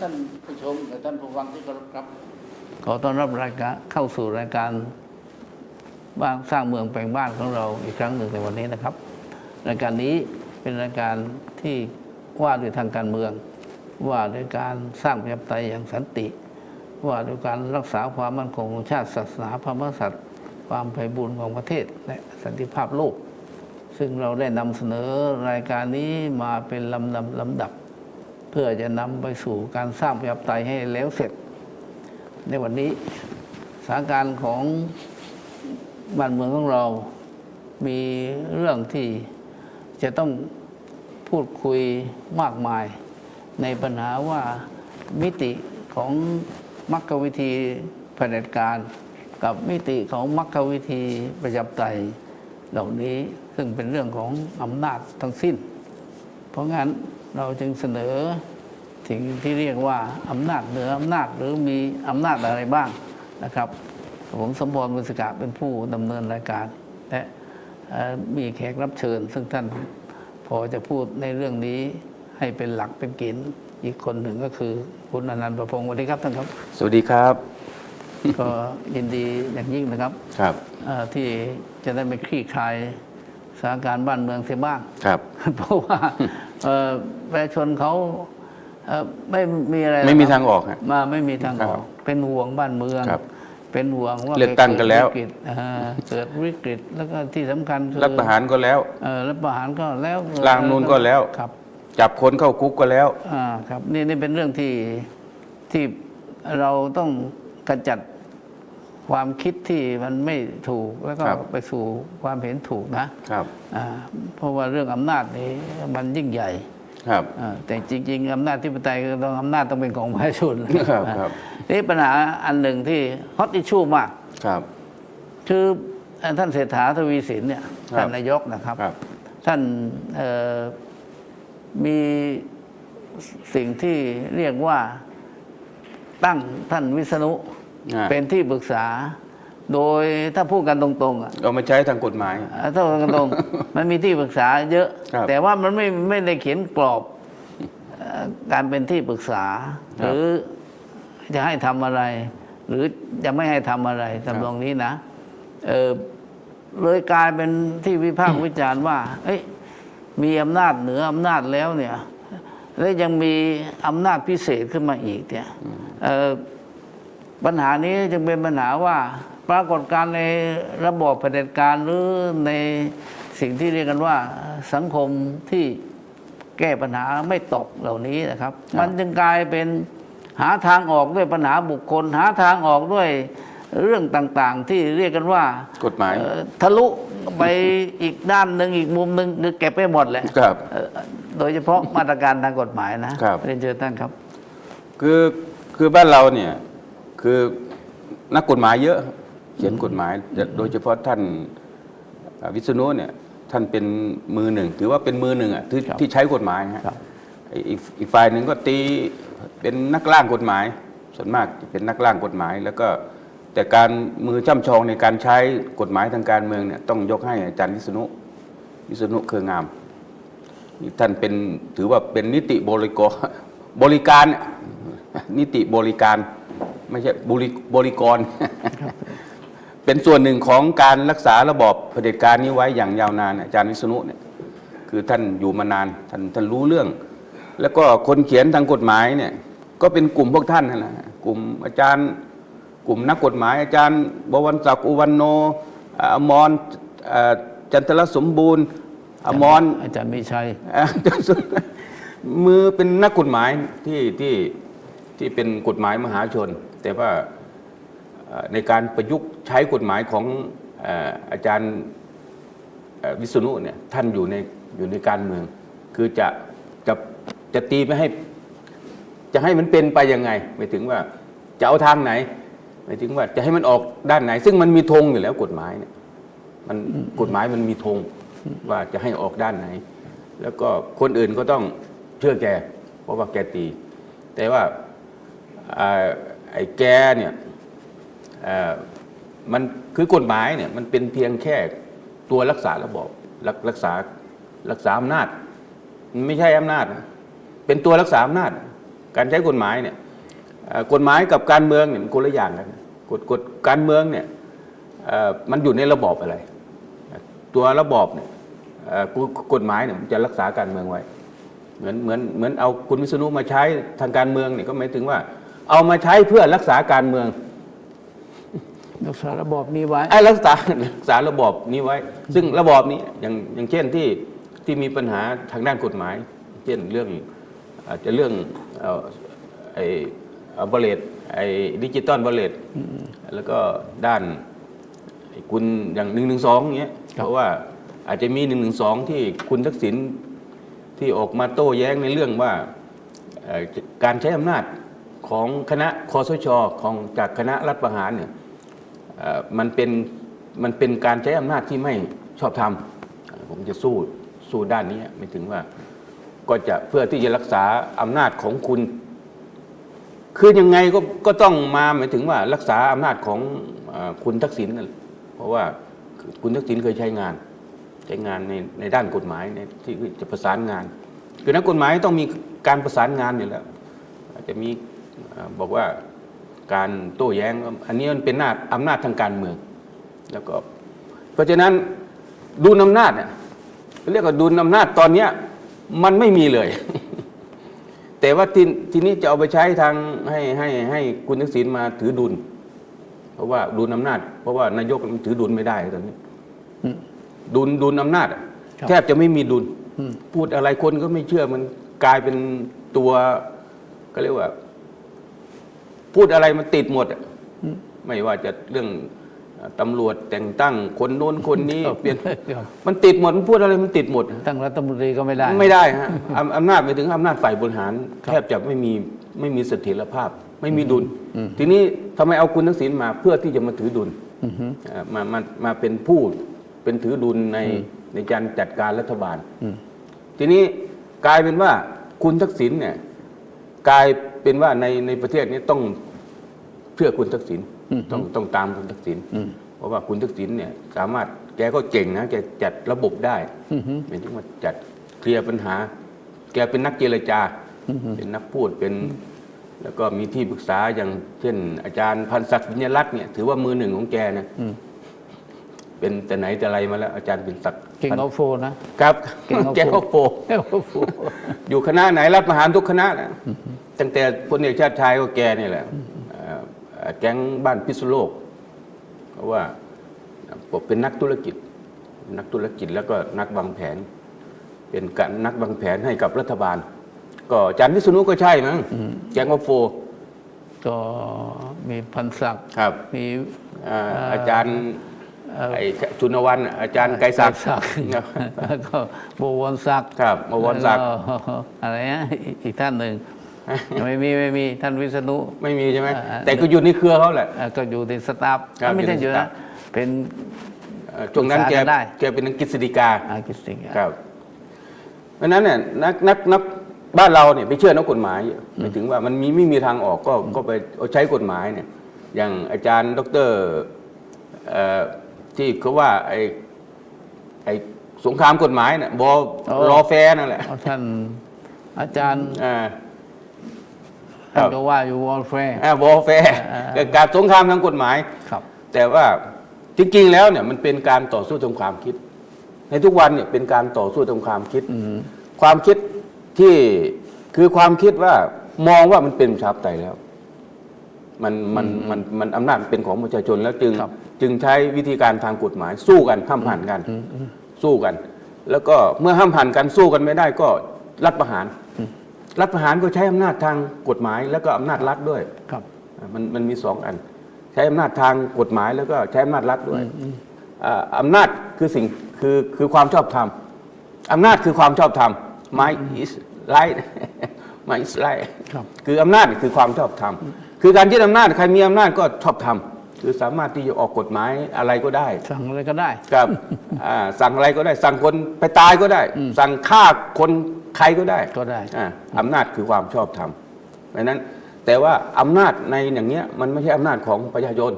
ท่านผู้ชมและท่านผู้ฟังที่เคารพครับ ขอต้อนรับรายการเข้าสู่รายการบ้านสร้างเมืองแปลงบ้านของเราอีกครั้งหนึ่งในวันนี้นะครับ รายการนี้เป็นรายการที่ว่าด้วยทางการเมือง ว่าด้วยการสร้างประชาธิปไตยอย่างสันติ ว่าด้วยการรักษาความมั่นคงของชาติศาสนาพระมหากษัตริย์ความไพบูรย์ของประเทศและสันติภาพโลก ซึ่งเราได้นำเสนอรายการนี้มาเป็นลำดับลำดับ เพื่อจะนำไปสู่การสร้างประชาธิปไตยให้แล้วเสร็จ ในวันนี้สถานการณ์ของบ้านเมืองของเรา มีเรื่องที่จะต้องพูดคุยมากมาย ในปัญหาว่ามิติของมรรควิธีเผด็จการ กับมิติของมรรควิธีประชาธิปไตยเหล่านี้ซึ่งเป็นเรื่องของอำนาจทั้งสิ้น เพราะงั้น เราจึงเสนอสิ่งที่เรียกว่าอำนาจเหนืออำนาจหรือมีอำนาจอะไรบ้างนะครับผมสมพรมุสกะเป็นผู้ดำเนินรายการ และเอ่อมีแขกรับเชิญ ซึ่งท่านพอจะพูดในเรื่องนี้ให้เป็นหลักเป็นเกณฑ์อีกคนหนึ่งก็คือคุณอนันต์ประพงศ์สวัสดีครับท่านครับ สวัสดีครับ ก็ยินดีอย่างยิ่งนะครับ ครับเอ่อที่จะได้ไปคลี่คลาย สถานการณ์บ้านเมืองเสียบ้างครับเพราะว่าเอ่อประชาชนเขาเอ่อไม่มีอะไรไม่มีหรอกทางออกฮะมาไม่มีทางออครักบเป็นห่วงบ้านเมืองครับเป็นห่วงว่าเลือกตั้งกันแล้วเกิดวิกฤตอ่าเกิดวิกฤตแล้วก็ที่สำคัญคือรัฐประหารก็แล้วเอ่อรัฐประหารก็แล้วร่างนูนก็แล้วครับ จับคนเข้าคุกก็แล้วอ่าครับนี่นี่เป็นเรื่องที่ที่เราต้องกระจัด ความคิดที่มันไม่ถูกแล้วก็ครับ ไปสู่ความเห็นถูกนะครับ อ่าเพราะว่าเรื่องอำนาจนี้มันยิ่งใหญ่ครับ อ่าแต่จริง ๆอำนาจที่ปไตยก็ต้องอำนาจต้องเป็นของประชาชนครับนะครับ นี่ปัญหาอันหนึ่งที่ฮอตอิชชูมาก ครับ คือท่านเศรษฐาทวีสินเนี่ยครับ ท่านนายกนะครับ ครับ ท่านเอ่อมีสิ่งที่เรียกว่าตั้งท่านวิษณุอ่า เป็นที่ปรึกษา โดยถ้าพูดกันตรงๆอะเอามาใช้ทางกฎหมายอ่าถ้าพูดกันตรงมันมีที่ปรึกษาเยอะครับแต่ว่ามันไม่ไม่ได้เขียนกรอบเอ่อการเป็นที่ปรึกษาคหรับรือจะให้ทำอะไร หรือจะไม่ให้ทำอะไรทำนองนี้นะเออเลยกลายเป็นที่วิพากษ์วิจารณ์ว่า เอ้ยมีอำนาจเหนืออำนาจแล้วเนี่ย แล้วยังมีอำนาจพิเศษขึ้นมาอีกเนี่ยเอ่อ ปัญหานี้จึงเป็นปัญหาว่าปรากฏการณ์ในระบอบเผด็จการหรือในสิ่งที่เรียกกันว่าสังคมที่แก้ปัญหาไม่ตกเหล่านี้นะครับ มันจึงกลายเป็นหาทางออกด้วยปัญหาบุคคล หาทางออกด้วยเรื่องต่างๆ ที่เรียกกันว่า กฎหมายเอ่อทะลุไปอีกด้านหนึ่งอีกมุมหนึ่งคือเก็บไปหมดแหละครับเอ่อโดยเฉพาะมาตรการทางกฎหมายนะครับเรียนเชิญท่านครับ คือคือบ้านเราเนี่ย คือนักกฎหมายเยอะ เขียนกฎหมาย โดยเฉพาะท่านอ่าวิษณุเนี่ยท่านเป็นมือหนึ่ง ถือว่าเป็นมือหนึ่งอะที่ครับที่ใช้กฎหมายฮะครับอีกอีกฝ่ายหนึ่งก็ตีเป็นนักร่างกฎหมาย ส่วนมากจะเป็นนักร่างกฎหมาย แล้วก็แต่การมือช่ำชองในการใช้กฎหมายทางการเมืองเนี่ยต้องยกให้อาจารย์วิษณุวิษณุเครืองามนี่ท่านเป็นถือว่าเป็นนิติบริกรบริการเนี่ยนิติบริการ ไม่ใช่บริบริกร เป็นส่วนหนึ่งของการรักษาระบอบเผด็จการนี้ไว้อย่างยาวนานอาจารย์วิษณุเนี่ยคือท่านอยู่มานานท่านท่านรู้เรื่อง แล้วก็คนเขียนทางกฎหมายเนี่ยก็เป็นกลุ่มพวกท่านนั่นแหละกลุ่มอาจารย์กลุ่มนักกฎหมาย อาจารย์บวรศักดิ์อุวันโนอ่าอมรอ่าจันทรสมบูรณ์ อมรอาจารย์มีชัยอ่ามือเป็นนักกฎหมายที่ที่ที่เป็นกฎหมายมหาชน แต่ว่าในการประยุกต์ใช้กฎหมายของอาจารย์วิษณุเนี่ยท่านอยู่ในอยู่ในการเมือง คือจะจะจะตีไม่ให้จะให้มันเป็นไปยังไงหมายถึงว่าจะเอาทางไหนหมายถึงว่าจะให้มันออกด้านไหน ซึ่งมันมีธงอยู่แล้วกฎหมายเนี่ยมันกฎหมายมันมีธงว่าจะให้ออกด้านไหน แล้วก็คนอื่นก็ต้องเชื่อแก เพราะว่าแกตี แต่ว่า ไอ้แกเนี่ยมันคือกฎหมายเนี่ยมันเป็นเพียงแค่ตัวรักษาระบอบรักรักษารักษาอำนาจมันไม่ใช่อำนาจนะเป็นตัวรักษาอำนาจ การใช้กฎหมายเนี่ยกฎหมายกับการเมืองเนี่ยมันคนละอย่างกันกฎกฎการเมืองเนี่ยมันอยู่ในระบอบอะไร ตัวระบอบเนี่ยกฎกฎหมายเนี่ยมันจะรักษาการเมืองไว้ เหมือนเหมือนเหมือนเอาคุณวิษณุมาใช้ทางการเมืองเนี่ยก็หมายถึงว่า เอามาใช้เพื่อรักษาการเมือง รักษาระบอบนี้ไว้ไอ้รักษารักษาระบอบนี้ไว้ ซึ่งระบอบนี้อย่างอย่างเช่นที่ที่มีปัญหาทางด้านกฎหมาย เช่นเรื่องอาจจะเรื่องเอ่อไอ้บอลเลตไอ้ดิจิตอลบอลเลตแล้วก็ด้านไอ้คุณอย่างหนึ่งหนึ่งสองเงี้ยครับเพราะว่าอาจจะมีหนึ่งหนึ่งสองที่คุณทักษิณที่ออกมาโต้แย้งในเรื่องว่าเอ่อการใช้อำนาจ ของคณะคอสชของจากคณะรัฐประหารเนี่ยมันเป็นมันเป็นการใช้อำนาจที่ไม่ชอบธรรมผมจะสู้สู้ด้านนี้ไม่ถึงว่าก็จะเพื่อที่จะรักษาอำนาจของคุณ คือยังไงก็ก็ต้องมาหมายถึงว่ารักษาอำนาจของอคุณทักษิณนั่นเพราะว่าคุณทักษิณเคยใช้งาน ใช้งานในในด้านกฎหมายในที่จะประสานงาน คือนักกฎหมายต้องมีการประสานงานอยู่แล้วจะมี บอกว่าการโต้แย้งอันนี้มันเป็นหน้าอำนาจทางการเมืองแล้วก็ เพราะฉะนั้นดุลอำนาจเนี่ยเรียกว่าดุลอำนาจตอนเนี้ยมันไม่มีเลย แต่ว่าทีทีนี้จะเอาไปใช้ทางให้ให้ให้คุณทักษิณมาถือดุล เพราะว่าดุลอำนาจ เพราะว่านายกมันถือดุลไม่ได้ตอนนี้อืมดุลดุลอำนาจอะครับแทบจะไม่มีดุลอืมพูดอะไรคนก็ไม่เชื่อมันกลายเป็นตัวก็เรียกว่า พูดอะไรมันติดหมดอะไม่ว่าจะเรื่องเอ่อตำรวจแต่งตั้งคนโน้นคนนี้ครับเปลี่ยนครับมันติดหมดมันพูดอะไรมันติดหมดตั้งรัฐมนตรีก็ไม่ได้ ไม่ได้ฮะอำอำนาจไปถึงอำนาจฝ่ายบริหารครับแทบจะไม่มีไม่มีเสถียรภาพ ไม่มีดุล ทีนี้ทำไมเอาคุณทักษิณมาเพื่อที่จะมาถือดุลอือฮึเอ่อมามามาเป็นผู้เป็นถือดุลในในการจัดการรัฐบาลอืมทีนี้กลายเป็นว่าคุณทักษิณเนี่ยกลายเป็นว่าในในประเทศนี้ต้อง เชื่อคุณทักษิณต้องต้องตามคุณทักษิณอืมเพราะว่าคุณทักษิณเนี่ยสามารถแกก็เก่งนะแกจัดระบบได้อือฮึหมายถึงว่าจัดเคลียร์ปัญหา แกเป็นนักเจรจา เป็นนักพูดเป็น แล้วก็มีที่ปรึกษาอย่างเช่น อาจารย์พันศักดิ์วิญญาลักษณ์เนี่ยถือว่ามือหนึ่งของแกนะอืมเป็นแต่ไหนแต่ไรมาแล้ว อาจารย์เป็นศักดิ์เก่งเอาโฟนะครับเก่งเอาแกก็โปรเก่งเอาโฟอยู่คณะไหนรับประหารทุกคณะนะตั้งแต่พลเอกชาติชายก็แกนี่แหละเอ่อเอ่อ แก๊งบ้านพิษณุโลกเพราะว่าผมเป็นนักธุรกิจ นักธุรกิจแล้วก็นักวางแผน เป็นการนักวางแผนให้กับรัฐบาล ก็อาจารย์พิษณุก็ใช่มั้งแก๊งวัฟโฟก็มีพันศักดิ์ครับมีอ่าเอ่อออาจารย์เอ่อไอ้ชุนวันอาจารย์ไกรศักดิ์ศักดิ์แล้วก็บวรศักดิ์ครับบวรศักดิ์แล้วอะไรนะอีกท่านหนึ่ง ไม่มีไม่มีท่านวิษณุ ไม่มีใช่ไหมอ่า แต่ก็อยู่ในเครือเขาแหละเอ่อก็อยู่ในสตาฟครับไม่ได้อยู่อยู่ในสตานะฟเป็น เอ่อช่วงนั้นปรึแกกษากันได้ แกเป็นนักกฤษฎีกาอาร์กิสติกครับ เพราะฉะนั้นเนี่ยนักนักนักบ้านเราเนี่ยไปเชื่อนักกฎหมายหมายถึงว่ามันมีไม่มีทางออกก็ก็ไปเอาใช้กฎหมายเนี่ย อย่างอาจารย์ดอกเตอรเอ่อที่เขาว่าไอ้ไอ้สงครามกฎหมายเนี่ยบอรอแฟร์นั่นแหละเอาท่านอาจารย์ อ่าครั ท่านบก็ว่าอยู่วอลแฟร์อ่าวอแฟร์อ่าการสงครามทางกฎหมายครับ แต่ว่าจริงๆแล้วเนี่ยมันเป็นการต่อสู้ทางความคิด ในทุกวันเนี่ยเป็นการต่อสู้ทางความคิดอืมความคิดที่คือความคิดว่ามองว่ามันเป็นประชาธิปไตยแล้ว มันมันมันมันอำนาจเป็นของประชาชนแล้วจึงครับจึงใช้วิธีการทางกฎหมาย สู้กันห้ามผ่านกัน สู้กัน แล้วก็เมื่อห้ามผ่านกันสู้กันไม่ได้ก็รัฐประหาร รัฐประหารก็ใช้อำนาจทางกฎหมายแล้วก็อำนาจรัฐด้วยครับอ่ามันมันมีสองอัน ใช้อำนาจทางกฎหมายแล้วก็ใช้อำนาจรัฐด้วยอ่าอำนาจคือสิ่งคือคือความชอบธรรมอำนาจคือความชอบธรรม my is right my is right ครับคืออำนาจคือความชอบธรรม คือการยึดอำนาจใครมีอำนาจก็ชอบธรรม คือสามารถที่จะออกกฎหมายอะไรก็ได้ สั่งอะไรก็ได้ ครับ อ่าสั่งอะไรก็ได้ สั่งคนไปตายก็ได้สั่งฆ่าคนใครก็ได้ก็ได้ อ่าอำนาจคือความชอบธรรมดังนั้น แต่ว่าอำนาจในอย่างเนี้ย มันไม่ใช่อำนาจของประชาชน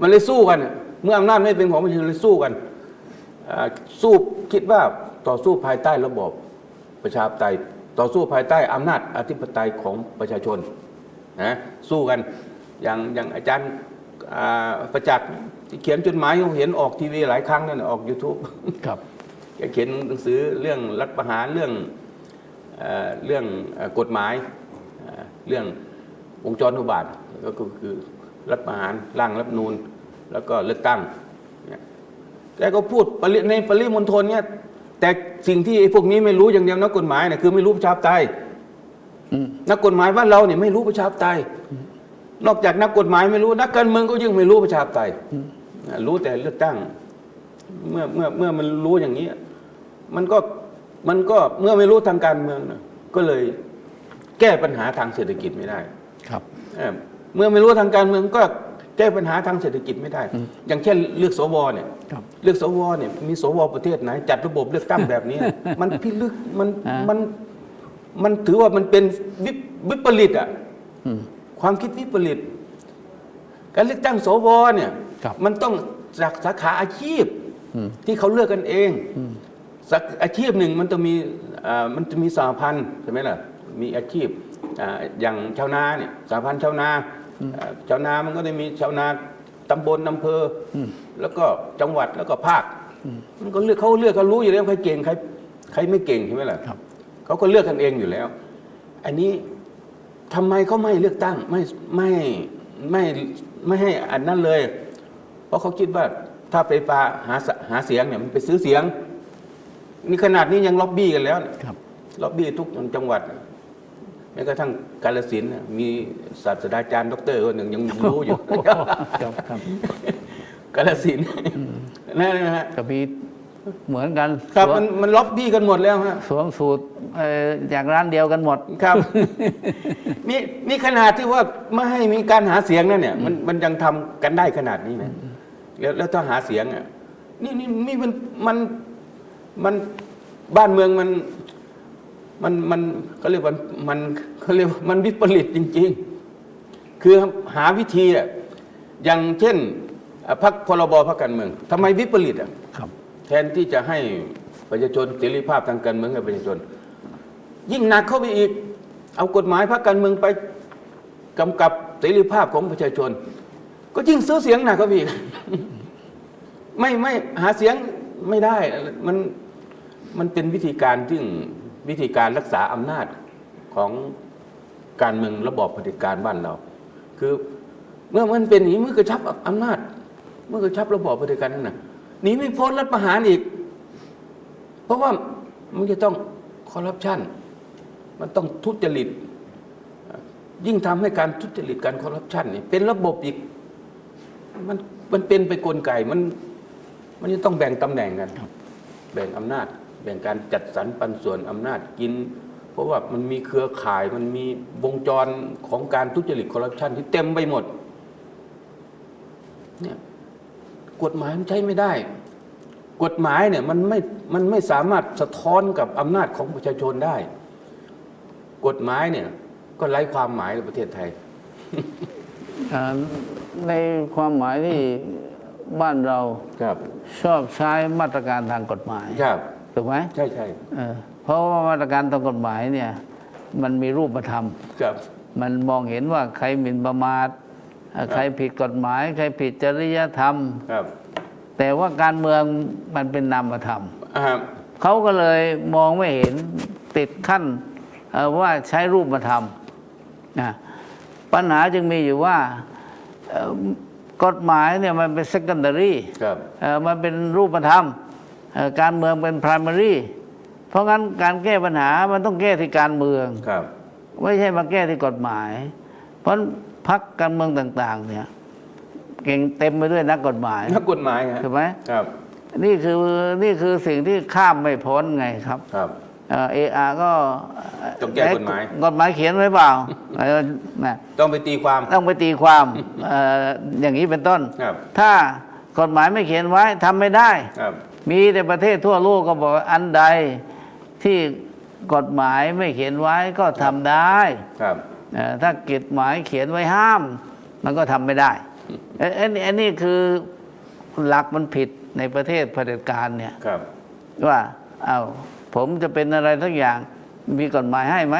มันเลยสู้กัน เมื่ออำนาจไม่เป็นของประชาชนเลยสู้กันอ่าสู้คิดว่าต่อสู้ภายใต้ระบอบประชาธิปไตย ต่อสู้ภายใต้อำนาจอธิปไตยของประชาชนนะสู้กันอย่างอย่างอาจารย์อ่า ประจักษ์ที่เขียนจดหมายผมเห็นออกทีวีหลายครั้งนั่นน่ะออก YouTube ครับแกเขียนหนังสือเรื่องรัฐประหารเรื่องเอ่อเรื่องเอ่อกฎหมายเอ่อเรื่องวงจรอุบาทก็คือคือรัฐประหารร่างรัฐธรรมนูนแล้วก็เลือกตั้งเนี่ยแกก็พูดปริในปริมณฑลเนี่ยแต่สิ่งที่ไอ้พวกนี้ไม่รู้อย่างเดียวนักกฎหมายเนี่ยคือไม่รู้ประชาธิปไตยอืมนักกฎหมายบ้านเราเนี่ยไม่รู้ประชาธิปไตย นอกจากนักกฎหมายไม่รู้นักการเมืองก็ยิ่งไม่รู้ประชาธิปไตยนะรู้แต่เลือกตั้ง เมื่อเมื่อเมื่อมันรู้อย่างนี้ มันก็มันก็เมื่อไม่รู้ทางการเมืองนะก็เลยแก้ปัญหาทางเศรษฐกิจไม่ได้ ครับเอ่อเมื่อไม่รู้ทางการเมืองก็แก้ปัญหาทางเศรษฐกิจไม่ได้ อย่างเช่นเลือกสวเนี่ยครับเลือกสวเนี่ยมีสวประเทศไหน จัดระบบเลือกตั้งแบบนี้ มันพิลึกมันอ่ามัมันมันถือว่ามันเป็นวิปวิปริตอะอืม ความคิดวิปริต การเลือกตั้งสวเนี่ย ครับมันต้องจากสาขาอาชีพอืมที่เขาเลือกกันเองสักอาชีพหนึ่งมันจะมีอ่ามันจะมีสาพันธ์ใช่ไหมล่ะมีอาชีพอ่าอย่างชาวนาเนี่ยสาพันธ์ชาวนาอ่าชาวนามันก็จะมีชาวนาตำบลอำเภออแล้วก็จังหวัดแล้วก็ภาคมันก็เลือกเขาเลือกเขารู้อยู่แล้วใครเก่งใครใครไม่เก่งใช่ไหมล่ะครับ เขาก็เลือกกันเองอยู่แล้ว อันนี้ ทำไมเขาไม่เลือกตั้งไม่ไม่ไม่ไม่ให้อันนั้นเลย เพราะเขาคิดว่าถ้าไฟฟ้าหาสหาเสียงเนี่ยมันไปซื้อเสียง นี่ขนาดนี้ยังล็อบบี้กันแล้วเนี่ยครับล็อบบี้ทุกจังหวัดแม้กระทั่งกาลสินธุ์น่ะมีศาสตราจารย์ดอกเตอรคนหนึ่งยังรู้อยู่ครับครับกาลสินธุ์นั่นนะฮะกับพี่ เหมือนกันครับสวมันมันล็อบบี้กันหมดแล้วฮะสวมสูตรเอ่อจากร้านเดียวกันหมด ครับ นี่นี่ขนาดที่ว่าไม่ให้มีการหาเสียงนั่นเนี่ย มันมันยังทำกันได้ขนาดนี้นะแล้วแล้วถ้าหาเสียงอะนี่นี่นี่มันมันมันบ้านเมืองมัน มันมันเขาเรียกว่ามันเขาเรียกว่ามันวิปริตจริง ๆ คือหาวิธีอะอย่างเช่นอะพรรคพรบพรรคการเมืองทำไมวิปริตอะครับ แทนที่จะให้ประชาชนเสรีภาพทางการเมืองให้ประชาชน ยิ่งหนักเข้าไปอีก เอากฎหมายพรรคการเมืองไปกำกับเสรีภาพของประชาชน ก็ยิ่งซื้อเสียงหนักเข้าไปอีกไม่ไม่หาเสียงไม่ได้มันมันเป็นวิธีการที่วิธีการรักษาอำนาจของการเมืองระบอบเผด็จการบ้านเรา คือเมื่อมันเป็นอย่างนี้เมื่อกระชับอำนาจ เมื่อกระชับระบอบเผด็จการนั่นน่ะ หนีไม่พ้นรัฐประหารอีก เพราะว่ามันจะต้องคอร์รัปชันมันต้องทุจริต ยิ่งทำให้การทุจริตการคอร์รัปชันเนี่ยเป็นระบบอีก มันมันเป็นไปกลไกมัน มันจะต้องแบ่งตำแหน่งกัน แบ่งอำนาจ แบ่งการจัดสรรปันส่วนอำนาจกิน เพราะว่ามันมีเครือข่ายมันมีวงจรของการทุจริตคอร์รัปชันที่เต็มไปหมดเนี่ย กฎหมายมันใช้ไม่ได้ กฎหมายเนี่ยมันไม่มันไม่สามารถสะท้อนกับอำนาจของประชาชนได้ กฎหมายเนี่ย ก็ไร้ความหมายในประเทศไทยอ่าในความหมายที่บ้านเราครับ ชอบใช้มาตรการทางกฎหมายครับถูกไหมใช่ใช่เออเพราะว่ามาตรการทางกฎหมายเนี่ย มันมีรูปธรรมครับ มันมองเห็นว่าใครหมิ่นประมาทเอ่อ ใครผิดกฎหมาย ใครผิดจริยธรรม ครับ แต่ว่าการเมืองมันเป็นนามธรรมอ่าเขาก็เลยมองไม่เห็นติดขั้นเอ่อว่าใช้รูปธรรมนะปัญหาจึงมีอยู่ว่าเอ่อกฎหมายเนี่ยมันเป็น secondary ครับเอ่อมันเป็นรูปธรรมเอ่อการเมืองเป็น primary เพราะงั้นการแก้ปัญหามันต้องแก้ที่การเมือง ครับ ไม่ใช่มาแก้ที่กฎหมาย เพราะ พักการเมืองต่าง ๆ เนี่ย เก่งเต็มไปด้วยนักกฎหมายนักกฎหมายฮะถูกไหมครับ นี่คือนี่คือสิ่งที่ข้ามไม่พ้นไงครับ ครับเอออาก็ต้องแก้กฎหมาย กฎหมายเขียนไว้เปล่าเออนะต้องไปตีความต้องไปตีความเอ่ออย่างนี้เป็นต้นครับถ้ากฎหมายไม่เขียนไว้ทำไม่ได้ครับมีแต่ประเทศทั่วโลกก็บอกว่าอันใดที่กฎหมายไม่เขียนไว้ก็ทำได้ครับเอ่อ ถ้ากฎหมายเขียนไว้ห้าม มันก็ทำไม่ได้เอ้ยอันนี้อันนี้คือหลักมันผิดในประเทศเผด็จการเนี่ยครับว่าเอา้าผมจะเป็นอะไรทักอย่างมีกฎหมายให้ไหม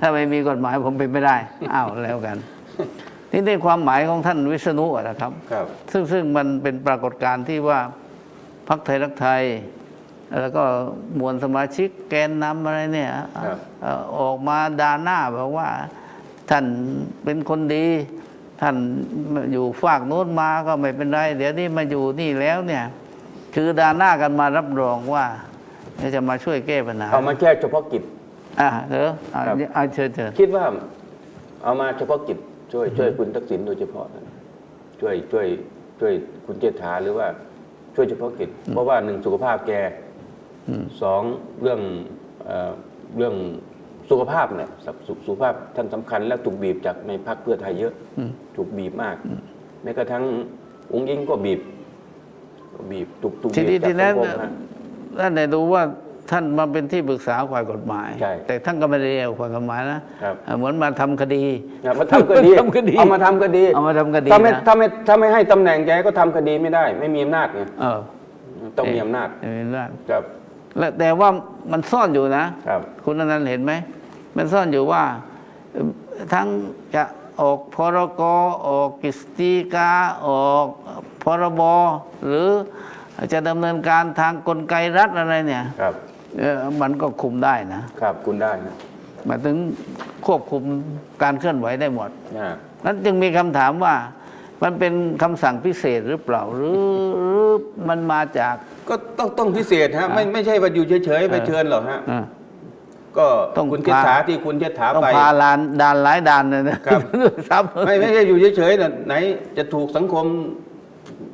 ถ้าไม่มีกฎหมายผมเป็นไม่ได้อ้าวแล้วกันนี่ในความหมายของท่านวิษณุอะนะครับครับซึ่งซึ่งมันเป็นปรากฏการณ์ที่ว่าพักไทยรักไทย แล้วก็มวลสมาชิกแกนนำอะไรเนี่ยครับเอ่อออกมาด่าหน้าบอกว่า ท่านเป็นคนดี ท่านอยู่ฝากโน้นมาก็ไม่เป็นไร เดี๋ยวนี้มาอยู่นี่แล้วเนี่ย คือด่าหน้ากันมารับรองว่าจะมาช่วยแก้ปัญหาเอามาแค่เฉพาะกิจอ่าเออเอาครับเอาเชิญเชิญคิดว่าเอามาเฉพาะกิจช่วยช่วยคุณทักษิณโดยเฉพาะนะช่วยช่วยช่วยคุณเจษฐาหรือว่าช่วยเฉพาะกิจเพราะว่าหนึ่งสุขภาพแก สองเรื่องเอ่อเรื่องสุขภาพเนี่ยสุขสุขภาพท่านสำคัญ และถูกบีบจากในพรรคเพื่อไทยเยอะถูกบีบมากแม้กระทั่งองค์ยิงก็บีบก็บีบถูกถูกทีบีนี้บจากทีนั้นสังคมฮะท่านได้รู้ว่าท่านมาเป็นที่ปรึกษาฝ่ายกฎหมายใช่แต่ท่านก็ไม่ได้เรียกฝ่ายกฎหมายนะครับเอ่อเหมือนมาทำคดีนะมาทำคดีทำคดีเอามาทำคดีเอามาทำคดีถ้าไม่นะถ้าไม่ถ้าไม่ให้ตำแหน่งแกก็ทำคดีไม่ได้ ไม่มีอำนาจไงเออต้องมีอำนาจเห็นไหมครับ แล้วแต่ว่ามันซ่อนอยู่นะ ครับ คุณอนันต์เห็นไหม มันซ่อนอยู่ว่าเอ่อทั้งจะออกพรกออกกฤษฎีกาออกพรบหรือจะดำเนินการทางกลไกรัฐอะไรเนี่ยครับ เอ่อมันก็คุมได้นะครับ คุณได้นะหมายถึงควบคุมการเคลื่อนไหวได้หมดนะนั้นจึงมีคำถามว่ามันเป็นคำสั่งพิเศษหรือเปล่าหรือหรือมันมาจาก ก็ต้องต้องพิเศษฮะไม่ไม่ใช่ว่าอยู่เฉยๆไปเชิญหรอกฮะอะก็ต้องคุณเจษพา ฐาที่คุณเจษฐาต้องไป พาลานด่านหลายด่านเลยนะครับครับไม่ไม่ใช่อยู่เฉยๆนะไหนจะถูกสังคม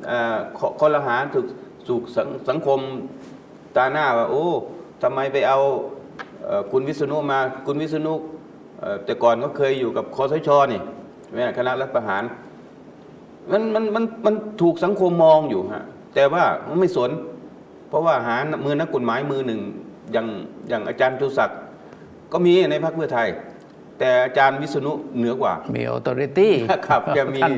เอ่อขคนละหาถูกถูกสังสังคมตาหน้าว่า โอ้ทำไมไปเอาเอ่อคุณวิษณุมาคุณวิษณุเอ่อแต่ก่อนก็เคยอยู่กับคอสชนี่แม่คณะรัฐประหาร มันมันมันมันถูกสังคมมองอยู่ฮะแต่ว่ามันไม่สน เพราะว่าหามือนักกฎหมายมือหนึ่งอย่างอย่างอาจารย์จุศักดิ์ก็มีในพรรคเพื่อไทย แต่อาจารย์วิษณุเหนือกว่า มีออ t o ริตี้ครับจะมีท่าน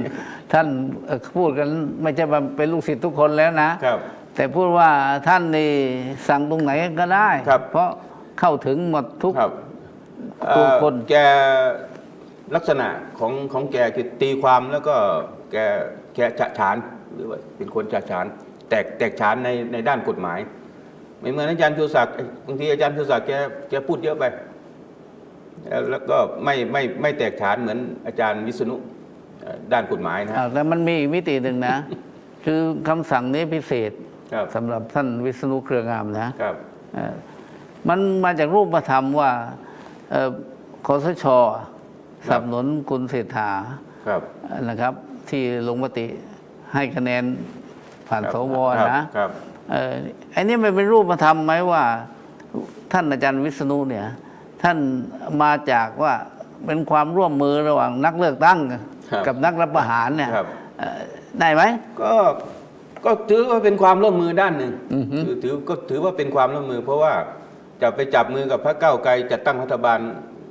ท่านเอ่อพูดกันไม่ใช่ว่าเป็นลูกศิษย์ทุกคนแล้วนะครับ แต่พูดว่าท่านนี่สั่งตรงไหนก็ได้ครับเพราะเข้าถึงหมดทุกครับทุกเอ่อคนแกลักษณะของของแกคือตีความแล้วก็แกแกฉะฉานหรือว่าเป็นคนฉะฉาน แตกแตกฉานในในด้านกฎหมาย ไม่เหมือนอาจารย์ชูศักดิ์บางทีอาจารย์ชูศักดิ์แกแกพูดเยอะไป แล้วแล้วก็ไม่ไม่ไม่แตกฉานเหมือนอาจารย์วิษณุเอ่อด้านกฎหมายนะอ่าแต่มันมีอีกมิติหนึ่งนะ คือคำสั่งนี้พิเศษครับสำหรับท่านวิษณุเครืองามนะครับเอ่อมันมาจากรูปธรรมว่าเอ่อคอสชสนับสนุนคุณเศรษฐาครับนะครับ ที่ลงมติให้คะแนน ผ่านครับสวครับนะครับเอ่อไอ้นี่มันเป็นรูปธรรมไหมว่า ท่านอาจารย์วิษณุเนี่ย ท่านมาจากว่าเป็นความร่วมมือระหว่างนักเลือกตั้งครับกับนักรับประหารเนี่ยครับเอ่อได้ไหมก็ก็ถือว่าเป็นความร่วมมือด้านหนึ่งอือฮึถือถือก็ถือว่าเป็นความร่วมมือ เพราะว่าจะไปจับมือกับพรรคก้าวไกลจัดตั้งรัฐบาล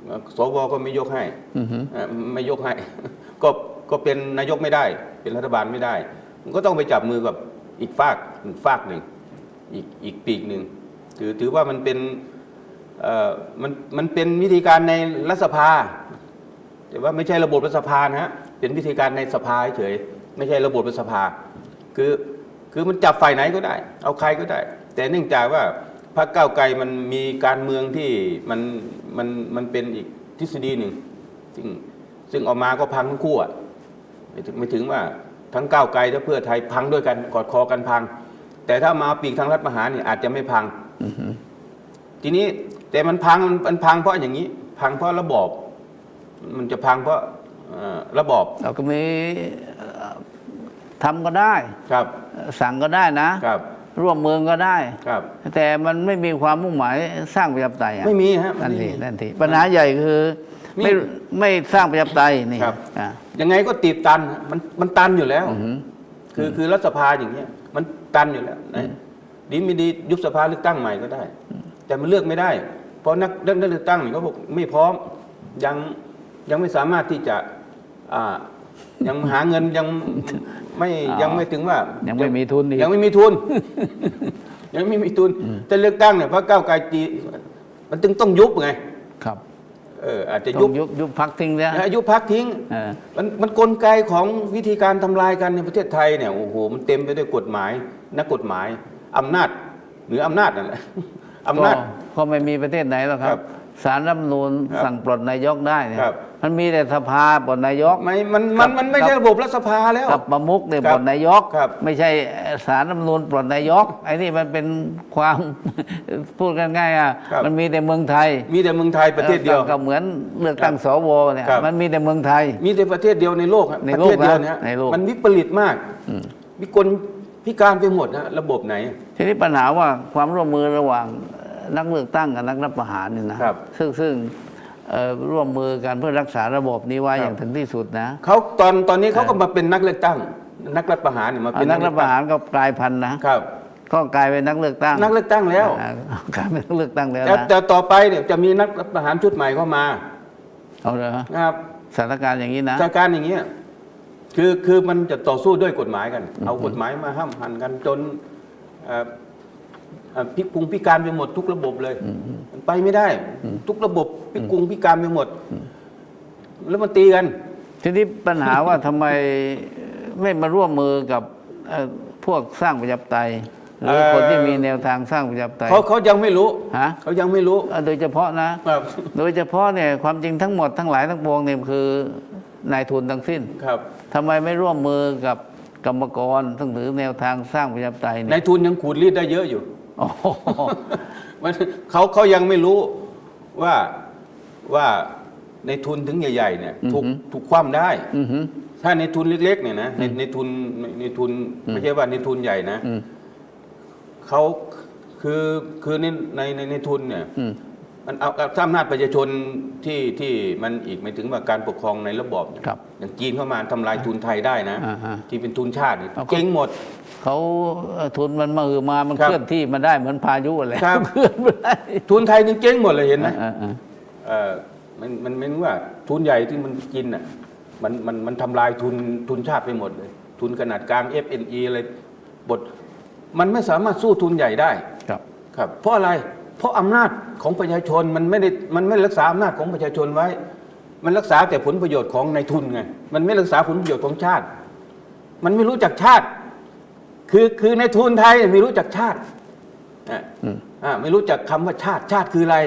เอ่อสวก็ไม่ยกให้อือฮึเอ่อไม่ยกให้ ก็ก็เป็นนายกไม่ได้ เป็นรัฐบาลไม่ได้มันก็ต้องไปจับมือกับ อีกฝากหนึ่งฝากหนึ่งอีกอีกปีกหนึ่งถือถือว่ามันเป็นเอ่อมันมันเป็นวิธีการในรัฐสภา แต่ว่าไม่ใช่ระบบรัฐสภานะฮะเป็นวิธีการในสภาเฉยไม่ใช่ระบบรัฐสภา คือคือมันจับฝ่ายไหนก็ได้ เอาใครก็ได้ แต่เนื่องจากว่าพรรคก้าวไกลมันมีการเมืองที่มันมันมันเป็นอีกทฤษฎีหนึ่งซึ่งซึ่งออกมาก็พังทั้งคู่อะไม่ถึงไม่ถึงว่า ทั้งก้าวไกลและเพื่อไทยพังด้วยกันกอดคอกันพัง แต่ถ้ามาปีกทางรัฐประหารเนี่ยอาจจะไม่พังทีนี้แต่มันพังมันมันพังเพราะอย่างนี้ พังเพราะระบอบ มันจะพังเพราะเอ่อระบอบเราก็มีเอ่อทำก็ได้ครับ สั่งก็ได้นะครับ ร่วมมือก็ได้ครับ แต่มันไม่มีความมุ่งหมายสร้างประชาธิปไตยอะไม่มีฮะนั่นไม่ทีมีนั่นทีปัญหาใหญ่คือนี่ ไม่ไม่สร้างประชาธิปไตยนี่ครับ อะยังไงก็ตีบตันฮะมันมันตันอยู่แล้ว อือหือ คือคือรัฐสภาอย่างเงี้ย มันตันอยู่แล้วนะดีไม่ดียุบสภาเลือกตั้งใหม่ก็ได้ แต่มันเลือกไม่ได้ เพราะนักนักเลือกตั้งเนี่ยเขาบอกไม่พร้อมยังยังไม่สามารถที่จะอ่ายังหาเงินยังไม่อ๋อยังไม่ถึงว่า ยัยังไม่มีทุนอีก ยังไม่มีทุน ยังไม่มีทุนแต่เลือกตั้งเนี่ยพระก้าวไกลตีมันจึงต้องยุบไง ครับ เอออาจจะต้ยุอบงยุบยุบพักทิ้งเนี่ยนะยุบพักทิ้งเออมันมันกลไกของวิธีการทำลายกันในประเทศไทยเนี่ยโอ้โหมันเต็มไปด้วยกฎหมาย นักกฎหมายอำนาจเหนืออำนาจนั่นแหละอำนาจก็ก็ไม่มีประเทศไหนหรอกคครัรับบ สารรัฐธรรมนูญครับสั่งปลดนายกได้เนี่ยครับ มันมีแต่สภาปลดนายก ไม่มันมันมันไม่ใช่ระบบรัฐสภาแล้ว กับประมุกเนี่ยครัปบลดนายก ครับไม่ใช่สารรัฐธรรมนูญปลดนายกไอ้นี่มันเป็นความ พูดกันง่ายอะครับ มันมีแต่เมืองไทยมีแต่เมืองไทยประเทศเดียว ก็เหมือนเลือกตั้งสวเนี่ยครับ มันมีแต่เมืองไทย มีแต่ประเทศเดียวในโลกครับในประโลกเทศเดียวนะเนี่ยในโลก มันวิปริตมากวิกลพิการไปหมดนะระบบไหน ทีนี้ปัญหาว่าความร่วมมือระหว่าง นักเลือกตั้งกับนักรัฐประหารเนี่ยนะครับ ซึ่งซึ่งเอ่อร่วมมือกันเพื่อรักษาระบบนี้ไว้ครับอย่างถึงที่สุดนะเขาตอนตอนนี้เขาก็มาเป็นนักเลือกตั้ง นักรัฐประหารเนี่ยมาเป็นนักรัฐประหารก็กลายพันธุ์นะครับ ก็กลายเป็นนักเลือกตั้ง นักเลือกตั้งแล้วอ่ากลายเป็นนักเลือกตั้งแล้วแต่นะแต่ต่อไปเนี่ยจะมีนักรัฐประหารชุดใหม่เข้ามาเอาเลยฮะนะครับสถานการณ์อย่างนี้นะสถานการณ์อย่างเงี้ยคือคือมันจะต่อสู้ด้วยกฎหมายกัน เอากฎหมายมาห้ามหันกันจนเอ่อเอ่อ พิกุงพิการไปหมดทุกระบบเลยมันไปไม่ได้ ทุกระบบพิกุงพิการไปหมด แล้วมันตีกัน ทีนี้ปัญหาว่าทำไมไม่มาร่วมมือกับเอ่อพวกสร้างประชาธิปไตยหรือเอ่อคนที่มีแนวทางสร้างประชาธิปไตยเขาเขายังไม่รู้ฮะเขายังไม่รู้เอ่อโดยเฉพาะนะครับโดยเฉพาะเนี่ยความจริงทั้งหมดทั้งหลายทั้งปวงเนี่ยคือนายทุนทั้งสิ้นครับทำไมไม่ร่วมมือกับกรรมกรซึ่งถือแนวทางสร้างประชาธิปไตยในเนี่ยทุนยังขูดรีดได้เยอะอยู่ โอ้โหมันเขาเขายังไม่รู้ว่าว่าในทุนถึงใหญ่ ๆ เนี่ยถูกถูกคว่ำได้อือหือถ้าในทุนเล็ก ๆ เนี่ยนะในในทุนในในทุนไม่ใช่ว่าในทุนใหญ่นะอืม เขาคือคือในในในในทุนเนี่ย อืม มันเอาเอาอำนาจประชาชนที่ที่มันอีกไม่ถึงว่าการปกครองในระบอบเนี่ยครับอย่างจีนเข้ามาทำลายทุนไทยได้นะ อ่าฮะ ที่เป็นทุนชาตินี่เอาก็เจ๊งหมด เขาเอ่อทุนมันมาอือมา มันครับเคลื่อนที่มาได้เหมือนพายุอะไรครับ เคลื่อนไปได้ทุนไทยนี่เจ๊งหมดเลยเห็นไหม อ่าอ่า เอ่อมันมันมันว่าทุนใหญ่ที่มันกินอะมันมันมันทำลายทุนทุนชาติไปหมดเลย ทุนขนาดกลาง FNE อะไรบทมันไม่สามารถสู้ทุนใหญ่ได้ครับ ครับ เพราะอะไร เพราะอำนาจของประชาชนมันไม่ได้มันไม่รักษาอำนาจของประชาชนไว้ มันรักษาแต่ผลประโยชน์ของนายทุนไงมันไม่รักษาผลประโยชน์ของชาติ มันไม่รู้จักชาติ คือคือในทุนไทยเนี่ยไม่รู้จักชาติอะอืมอ่าไม่รู้จักคำว่าชาติชาติคืออะไร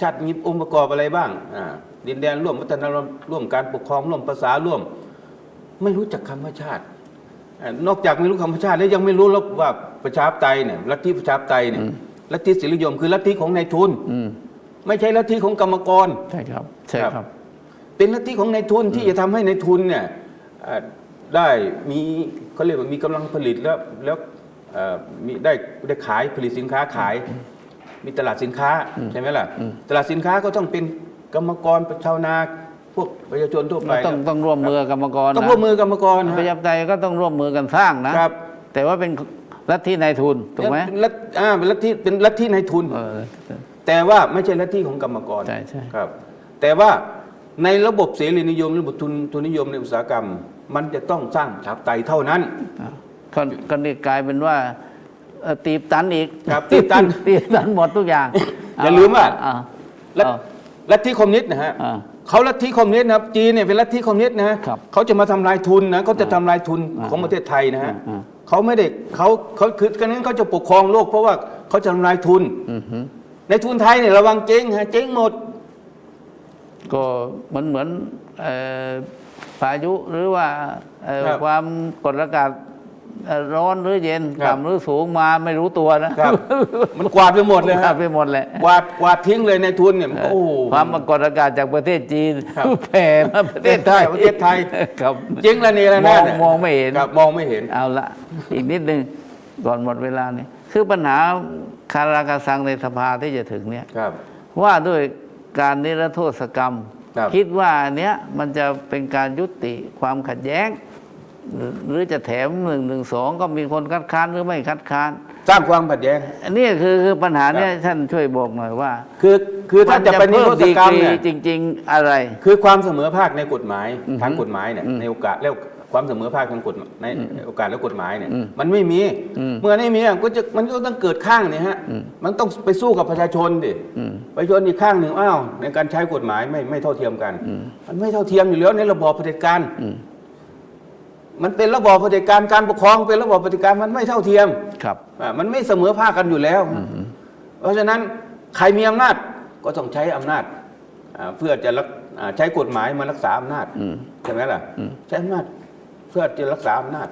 ชาติมีองค์ประกอบอะไรบ้างอ่าดินแดนร่วมวัฒนธรรมร่วมการปกครองร่วมภาษาร่วม ไม่รู้จักคำว่าชาติอ่านอกจากไม่รู้คำว่าชาติแล้วยังไม่รู้แล้วว่าประชาธิปไตยเนี่ยลัทธิประชาธิปไตยเนี่ย ลัทธิศิริยม คือลัทธิของนายทุน อืมไม่ใช่ลัทธิของกรรมกร ใช่ครับ ใช่ครับครับ เป็นลัทธิของนายทุนที่จะทำให้นายทุนเนี่ยเอ่อได้มีเขาเรียกว่ามีกำลังผลิตแล้วแล้วเอ่อมีได้ได้ขายผลิตสินค้าขาย มีตลาดสินค้าใช่ไหมล่ะตลาดสินค้าก็ต้องเป็นกรรมกรชาวนาพวกประชาชนทั่วไปต้องต้องร่วมมือกับกรรมกรต้องนะร่วมมือกรรมกรประชาฮะธิปไตยก็ต้องร่วมมือกันสร้างนะครับแต่ว่าเป็น ลัทธินายทุนถูกไหมเป็นลัทอ่าเป็นลัทธิเป็นลัทธินายทุน เออ แต่ว่าไม่ใช่ลัทธิของกรรมกรใช่ใช่ ครับ แต่ว่าในระบบเสรีนิยมระบบทุนทุนนิยมในอุตสาหกรรม มันจะต้องสร้างประชาธิปไตยเท่านั้นอะก็ก็นี่กลายเป็นว่าเอ่อตีบตันอีกครับตีบตัน ตีบตันหมดทุกอย่างอย่าลืมว่าอะลัทเอาลัทธิคอมมิวนิสต์นะฮะ อะ เขาลัทธิคอมมิวนิสต์นะครับจีนเนี่ยเป็นลัทธิคอมมิวนิสต์นะฮะครับเขาจะมาทำลายทุนนะเขาจะทำลายทุนอ่าของประเทศไทยนะฮะอ่า เขาไม่ได้เขาเขาคือกันนั้นเขาจะปกครองโลกเพราะว่าเขาจะทำลายทุน อือหือในทุนไทยเนี่ยระวังเจ๊งฮะเจ๊งหมด ก็เหมือนเหมือนเอ่อพายุหรือว่าเอ่อครับ ความกดอากาศเอ่อ ร้อนหรือเย็นครับ ต่ำหรือสูงมาไม่รู้ตัวนะครับ มันกวาดไปหมดเลยครัฮะบไปหมดแหละกวาดกวาดทิ้งเลยในทุนเนี่ยโอ้โห ความกดอากาศจากประเทศจีนครับแผ่มาประเทศไทยประเทศไทย ครับเจ๊งละเนระมนาอดงเนี่ยมองไม่เห็น ครับมองไม่เห็น เอาละ อีกนิดนึงก่อนหมดเวลานี่คือปัญหาคาราคาซังในสภาที่จะถึงเนี่ย ครับ ว่าด้วยการนิรโทษกรรม ครับ คิดว่าอันเนี้ยมันจะเป็นการยุติความขัดแย้ง หรือหรือจะแถมหนึ่งหนึ่งสองก็มีคนคัดค้านหรือไม่คัดค้าน สร้างความขัดแย้ง อันนี้คือคือปัญหาเนี่ยท่านช่วยบอกหน่อยว่า คือคือถ้าจะไปนิเพิ่รมโทษดีกรรกมรีเนี่ยจริง ๆ อะไร คือความเสมอภาคในกฎหมายอือฮึทางกฎหมายเนี่ยอืมในโอกาสแล้วความเสมอภาคทางกฎในโอกาสและกฎหมายเนี่ยอืมมันไม่มีอืมเมื่อไม่มีอะก็จะมันก็ต้องเกิดข้างเนี่ยฮะอืมมันต้องไปสู้กับประชาชนดิอืมประชาชนอีกข้างหนึ่งอ้าวในการใช้กฎหมายไม่ไม่เท่าเทียมกันอืมมันไม่เท่าเทียมอยู่แล้วในระบอบเผด็จการอื มมันเป็นระบอบเผด็จการการปกครองเป็นระบอบเผด็จการมันไม่เท่าเทียมครับอะมันไม่เสมอภาคกันอยู่แล้ว เพราะฉะนั้นใครมีอำนาจก็ต้องใช้อำนาจอ่าเพื่อจะรักอ่าใช้กฎหมายมารักษาอำนาจอืมใช่ไหมล่ะอืมใช้อำนาจเพื่อจะรักษาอำนาจ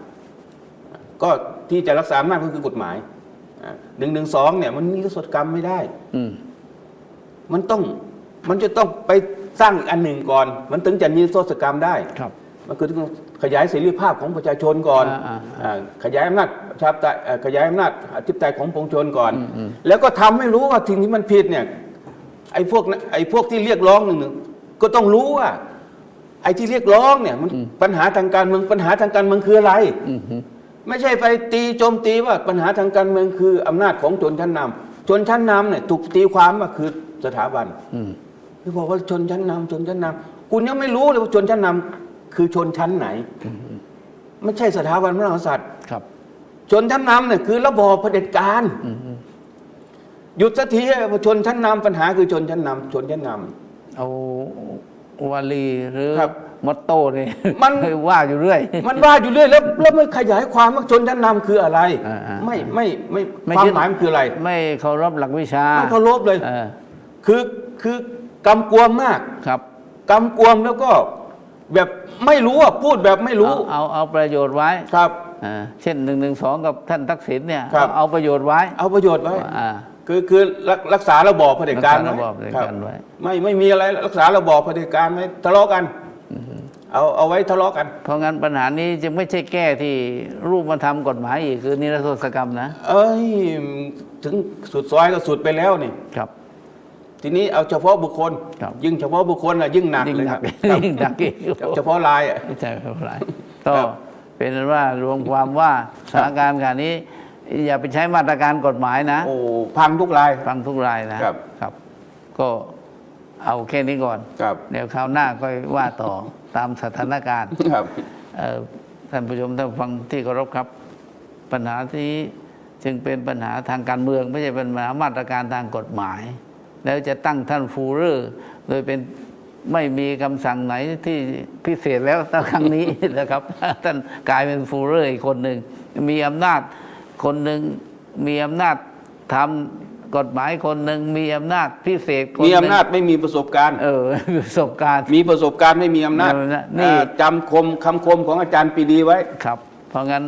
ก็ที่จะรักษาอำนาจก็คือกฎหมายหนึ่งหนึ่งสองเนี่ย มันนิรโทษกรรมไม่ได้อืมมันต้องมันจะต้องไปสร้างอีกอันหนึ่งก่อน มันถึงจะนิรโทษกรรมได้ครับ มันคือต้อง ขยายเสรีภาพของประชาชนก่อนอ่าอ่าอ่าขยายอำนาจประชาธิปไตยเอ่อขยายอำนาจอธิปไตยของปวงชนก่อนอืมอืมแล้วก็ทำให้รู้ว่าสิ่งที่มันผิดเนี่ยไอ้พวกนั้นไอ้พวกที่เรียกร้องหนึ่งๆก็ต้องรู้ว่าไอ้ที่เรียกร้องเนี่ยมันปัญหาทางการเมืองปัญหาทางการเมืองคืออะไรอืมฮึไม่ใช่ไปตีโจมตีว่าปัญหาทางการเมืองคืออำนาจของชนชั้นนำชนชั้นนำเนี่ยถูกตีความว่าคือสถาบันอืมคือบอกว่าชนชั้นนำชนชั้นนำคุณยังไม่รู้เลยว่าชนชั้นนำ คือชนชั้นไหน ไม่ใช่สถาบันพระมหากษัตริย์ครับ ชนชั้นนำเนี่ยคือระบอบเผด็จการอืมฮึหยุดสักทีว่าชนชั้นนำปัญหาคือชนชั้นนำชนชั้นนเอาวาลีหรือครับมอตโต้เนี่ยมันเคยว่าอยู่เรื่อยำมันว่าอยู่เรื่อยแล้วแล้วไม่ขยายความว่าชนชั้นนำคืออะไรอ่าอ่าไม่ไม่ไม่ไม่ความยึดหมายมันคืออะไร ไม่เคารพหลักวิชาไม่เคารพเลยเออคือคือกำกวมมากครับกำกวมแล้วก็ แบบไม่รู้อะพูดแบบไม่รู้เอาเอาเอาประโยชน์ไว้ครับ อ่าเช่นหนึ่งหนึ่งสองกับท่านทักษิณเนี่ยครับ เอาเอาประโยชน์ไว้เอาประโยชน์ไว้ อ่า คือคือรักรักษาระบอบเผด็จการรักษาระบอบเผด็จการคไว้ ไม่ไม่มีอะไรรักษาระบอบเผด็จการไว้ทะเลาะกันเอาเอาไว้ทะเลาะกัน เพราะงั้นปัญหานี้จึงไม่ใช่แก้ที่รูปมาทำกฎหมายอีกคือนิรโทษกรรมนะ เอ้ยถึงสุดซอยก็สุดไปแล้วนี่ ครับ ทีนี้เอาเฉพาะบุคคล ครับยิ่งเฉพาะบุคคลอะยิ่งหนักยิ่งเลยหคนัรักบครับยิ่งหนักอีก เฉพาะลายอะไม่ใช่เท่าไหร่ก็ครับ เป็นนั้นว่ารวมความว่าสถานการณ์ขณะนี้ อย่าไปใช้มาตรการกฎหมายนะ โอ้พังทุกลาย ฟังทุกรายนะครับ ครับ ก็เอาแค่นี้ก่อน ครับเดี๋ยวคราวหน้าก็ว่าต่อ ตามสถานการณ์ครับ เอ่อท่านผู้ชมท่านผู้ฟังที่เคารพครับ ปัญหาที่จึงเป็นปัญหาทางการเมือง ไม่ใช่เป็นปัญหามาตรการทางกฎหมาย แล้วจะตั้งท่านฟูเรอร์โดยเป็นไม่มีคำสั่งไหนที่พิเศษแล้วตั้งครั้งนี้นะครับ ท่านกลายเป็นฟูเรอร์อีกคนหนึ่ง มีอำนาจคนหนึ่งมีอำนาจทำกฎหมายคนหนึ่งมีอำนาจพิเศษคนหมีนึ่งอำนาจไม่มีประสบการณ์ เออมีประสบการณ์ มีประสบการณ์ไม่มีอำนาจเออนะนี่อ่าจำคมคำคมของอาจารย์ปรีดีไว้ครับ เพราะงั้น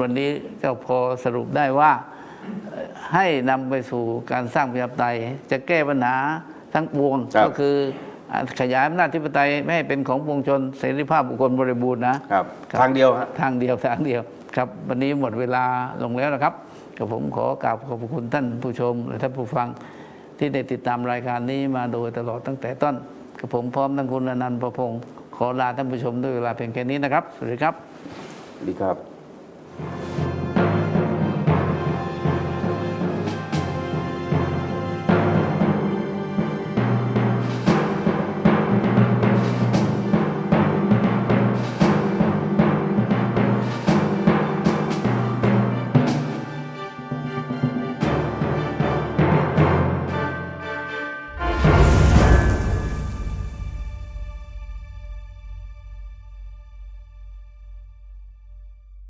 วันนี้ก็พอสรุปได้ว่าเอ่อ ให้นำไปสู่การสร้างประชาธิปไตย จะแก้ปัญหาทั้งปวงครับก็คืออ่าขยายอำนาจธิปไตยไม่ให้เป็นของปวงชนเสรีภาพบุคคลบริบูรณ์นะครับครับทางเดียวฮะ ทางเดียวทางเดียวครับ วันนี้หมดเวลาลงแล้วนะครับกับผมขอกราบขอบพระคุณท่านผู้ชม และท่านผู้ฟังที่ได้ติดตามรายการนี้มาโดยตลอดตั้งแต่ต้นกับผมพร้อมทั้งคุณอนันต์ประพงศ์ขอลาท่านผู้ชมด้วยเวลาเพียงแค่นี้นะครับสวัสดีครับดีครับ